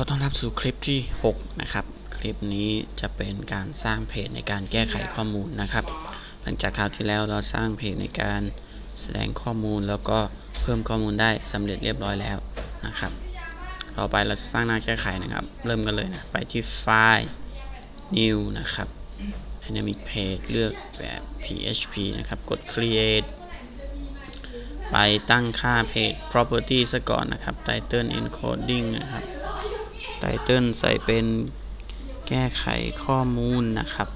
ก็ต้อนรับสู่คลิปที่ 6 นะครับ คลิปนี้จะเป็นการสร้างเพจในการแก้ไขข้อมูลนะครับ หลังจากคราวที่แล้วเราสร้างเพจในการแสดงข้อมูลแล้วก็เพิ่มข้อมูลได้สำเร็จเรียบร้อยแล้วนะครับ ต่อไปเราจะสร้างหน้าแก้ไขนะครับ เริ่มกันเลยนะไปที่ไฟล์ new นะครับ dynamic page เลือกแบบ php นะครับ กด create ไปตั้งค่าเพจ property ซะก่อนนะครับ title encoding นะครับ title ใส่เป็นแก้ไขข้อมูลนะครับ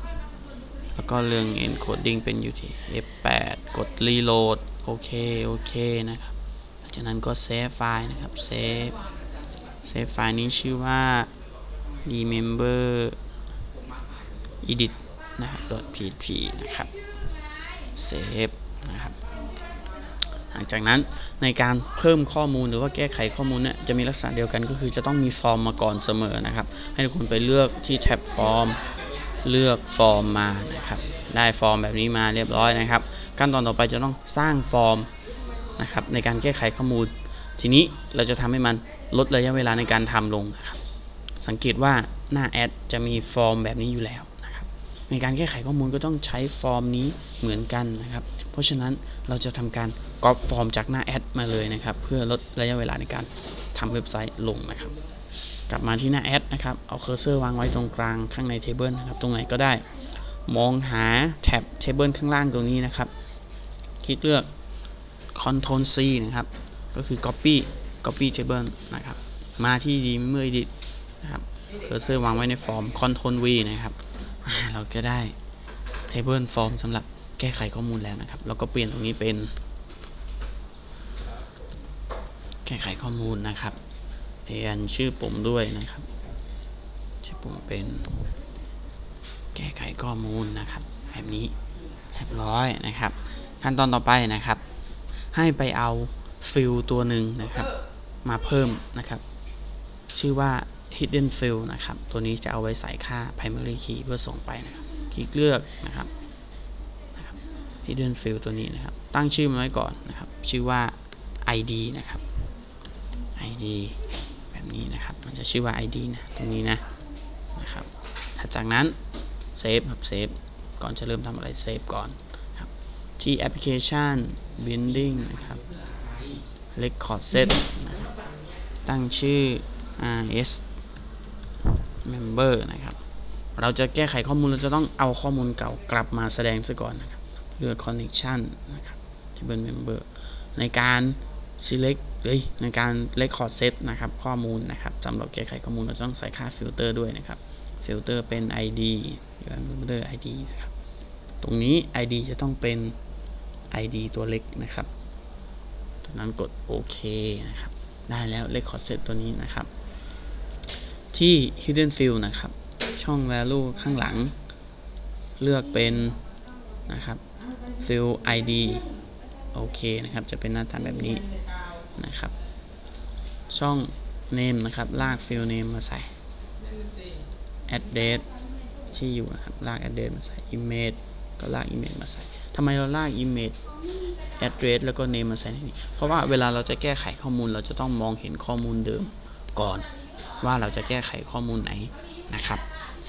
แล้วก็เรื่อง encoding เป็น UTF-8 กด reload โอเค โอเคนะครับหลังจากนั้นก็ save ไฟล์นะครับ save save ไฟล์นี้ชื่อว่า remember edit นะครับ .php นะครับ save นะครับ หลังจากนั้นในการเพิ่มข้อมูลหรือว่าแก้ไขข้อมูลเนี่ยจะมีลักษณะเดียวกันก็คือจะต้องมีฟอร์มมาก่อนเสมอนะครับ ให้ทุกคนไปเลือกที่แท็บฟอร์มเลือกฟอร์มมานะครับ ได้ฟอร์มแบบนี้มาเรียบร้อยนะครับ ขั้นตอนต่อไปจะต้องสร้างฟอร์มนะครับในการแก้ไขข้อมูล ทีนี้เราจะทำให้มันลดระยะเวลาในการทำลงนะครับสังเกตว่าหน้าแอดจะมีฟอร์มแบบนี้อยู่แล้ว ในการแก้ไขข้อมูลก็ต้องใช้ฟอร์มนี้เหมือนกันนะครับ เพราะฉะนั้นเราจะทำการก๊อปฟอร์มจากหน้าแอดมาเลยนะครับ เพื่อลดระยะเวลาในการทำเว็บไซต์ลงนะครับ กลับมาที่หน้าแอดนะครับ เอาเคอร์เซอร์วางไว้ตรงกลางข้างในเทเบิลนะครับ ตรงไหนก็ได้ มองหาแท็บเทเบิลข้างล่างตรงนี้นะครับ คลิกเลือก Ctrl C นะครับ ก็คือ Copy Copy Table นะครับ มาที่ดีเมื่อ Edit นะครับ เคอร์เซอร์วางไว้ในฟอร์ม Ctrl V นะครับ เราก็ได้ Table Form สำหรับแก้ไขข้อมูลแล้วนะครับแล้วก็เปลี่ยนตรงนี้เป็น แก้ไขข้อมูลนะครับเรียนชื่อปุ่มด้วยนะครับ ชื่อปุ่มเป็น แก้ไขข้อมูลนะครับ แบบนี้เรียบร้อยนะครับ ขั้นตอนต่อไปนะครับ ให้ไปเอาฟิลตัวหนึ่งนะครับ มาเพิ่มนะครับ ชื่อว่า hidden field นะครับ ตัวนี้จะเอาไว้ใส่ค่า primary key เพื่อส่งไปนะครับ คลิกเลือกนะครับ hidden field ตัวนี้นะครับ ตั้งชื่อมันไว้ก่อนนะครับ ชื่อว่า id นะครับ id แบบนี้นะครับ มันจะชื่อว่า id นะตรงนี้นะนะครับถัดจากนั้น save ครับ save ก่อนจะเริ่มทำอะไร save ก่อนครับที่แอปพลิเคชัน binding นะครับ record set นะบตั้งชื่อ rs member นะครับ เราจะแก้ไขข้อมูลเราจะต้องเอาข้อมูลเก่ากลับมาแสดงซะก่อนนะครับเลือก connection นะครับที่เป็น member ในการ select เอ้ยในการ record set นะครับ ข้อมูลนะครับสำหรับแก้ไขข้อมูลเราต้องใส่ค่า filter ด้วยนะครับ filter เป็น id หรือ filter id นะครับตรงนี้ id จะต้องเป็น id ตัวเล็กนะครับจากนั้นกดโอเคนะครับ ได้แล้ว record set ตัวนี้นะครับ ที่ hidden field นะครับ ช่อง value ข้างหลัง เลือกเป็นนะครับ field id โอเคนะครับ จะเป็นหน้าตาแบบนี้นะครับ ช่อง name นะครับ ลาก field name มาใส่ address ที่อยู่นะครับ ลาก address มาใส่ image ก็ลาก image มาใส่ทำไมเราลาก image address แล้วก็ name มาใส่ในนี้ เพราะว่าเวลาเราจะแก้ไขข้อมูลเราจะต้องมองเห็นข้อมูลเดิมก่อน ว่าเราจะแก้ไขข้อมูลไหนนะครับ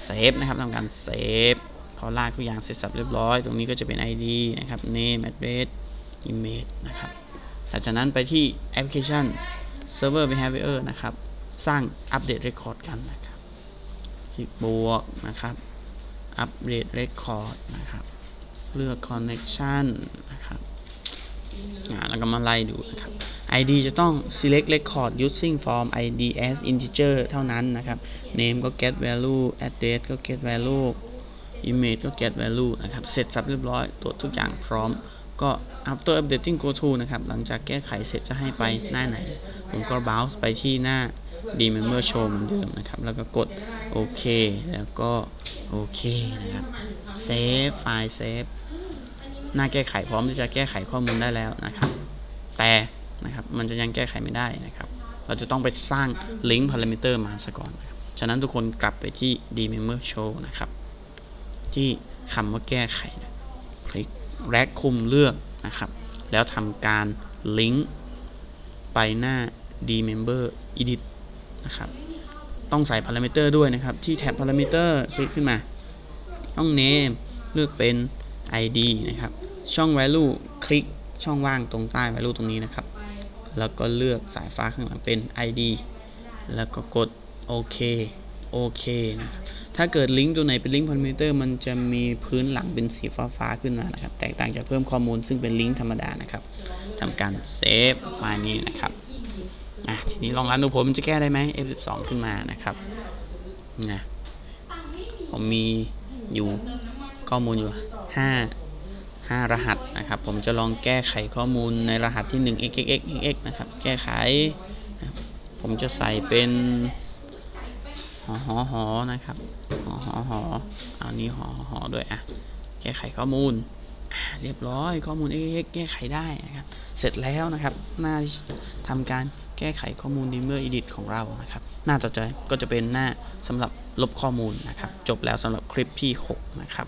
save นะครับทำการ save พอลากทุกอย่างเสร็จสับเรียบร้อย ตรงนี้ก็จะเป็น id นะครับ name address image นะครับหลังจากนั้นไปที่แอปพลิเคชัน server behavior นะครับ สร้างอัปเดต record กันนะครับคลิกบวกนะครับอัปเดต record นะครับเลือก connection นะครับแล้วก็มาไล่ดูนะครับ ID จะต้อง select record using form ID as integer เท่านั้นนะครับ name ก็ get value address ก็ get value image ก็ get value นะครับ เสร็จสับเรียบร้อยตรวจทุกอย่างพร้อม ก็ after updating go to นะครับ หลังจากแก้ไขเสร็จจะให้ไปหน้าไหน ผมก็ browse ไปที่หน้า remember show เหมือนเดิมนะครับ แล้วก็กดโอเค แล้วก็โอเคนะครับ save ไฟล์ save หน้าแก้ไขพร้อมที่จะแก้ไขข้อมูลได้แล้วนะครับ แต่ นะครับ มันจะยังแก้ไขไม่ได้นะครับ เราจะต้องไปสร้าง link parameter มาซะก่อนนะครับฉะนั้นทุกคนกลับไปที่ remember show นะครับ ที่คำว่าแก้ไขนะคลิกแรกคุมเลือกนะครับ แล้วทำการ link ไปหน้า remember edit นะครับ ต้องใส่พารามิเตอร์ด้วยนะครับ ที่แท็บพารามิเตอร์คลิกขึ้นมาช่อง name เลือกเป็น id นะครับ ช่อง value คลิกช่องว่างตรงใต้ value ตรงนี้นะครับ แล้วก็เลือกสายฟ้าข้างหลังเป็น id แล้วก็กดโอเคโอเคนะครับถ้าเกิดลิงก์ตัวไหนเป็นลิงก์พารามิเตอร์มันจะมีพื้นหลังเป็นสีฟ้าฟ้าๆขึ้นมานะครับ แตกต่างจากเพิ่มข้อมูลซึ่งเป็นลิงก์ธรรมดานะครับทำการเซฟมานี้นะครับอะทีนี้ลองรันดูผมจะแก้ได้ไหม F12 ขึ้นมานะครับนะผมมีอยู่ข้อมูลอยู่5 5 รหัสนะครับ ผมจะลองแก้ไขข้อมูลในรหัสที่1 x x x x x นะครับ แก้ไข ผมจะใส่เป็นหอหอหอนะครับหอหอหอเอานี้หอหอหอด้วยอะ แก้ไขข้อมูล เรียบร้อยข้อมูล x x แก้ไขได้นะครับ เสร็จแล้วนะครับหน้าทำการแก้ไขข้อมูล Dreamer Edit ของเรานะครับ หน้าต่อไปก็จะเป็นหน้าสำหรับลบข้อมูลนะครับ จบแล้วสำหรับคลิปที่ 6 นะครับ